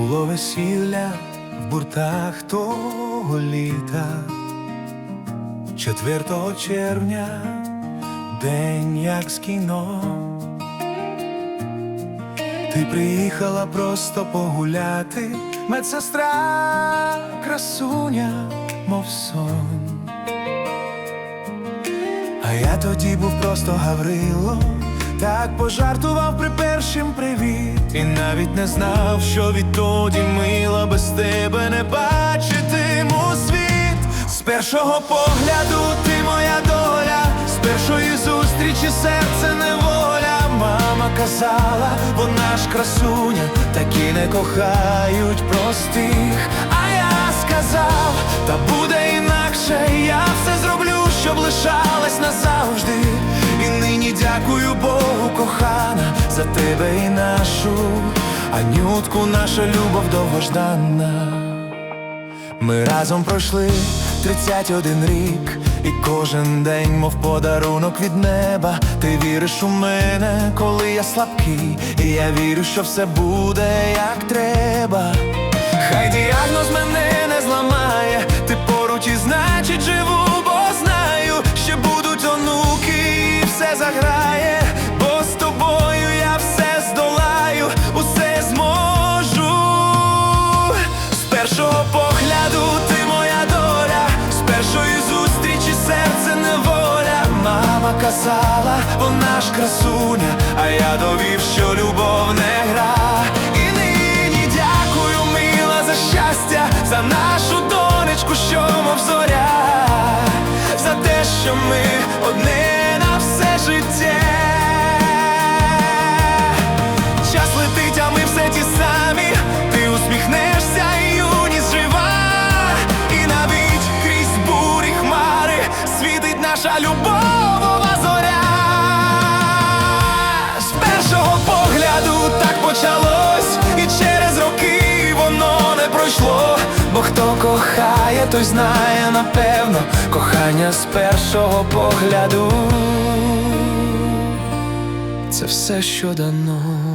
було весілля в буртах того літа, 4 червня, день як з кіно. Ти приїхала просто погуляти, медсестра красуня, мов сон. А я тоді був просто Гаврило, так пожартував при першім привіт. І навіть не знав, що відтоді мила без тебе не бачитиму світ. З першого погляду ти моя доля, з першої зустрічі серце неволя. Мама казала, вона ж красуня, такі не кохають простих. За тебе і нашу Анютку, наша любов довгожданна. Ми разом пройшли 31 рік, і кожен день, мов подарунок від неба. Ти віриш у мене, коли я слабкий, і я вірю, що все буде як треба. Першого погляду ти моя доля, з першої зустрічі серце неволя. Мама казала, вона ж красуня, а я довів, що любов не гра. І нині дякую, мила, за щастя, за нашу донечку, що мов зоря, за те, що ми одне на все життя. Той знає напевно кохання з першого погляду. Це все, що дано.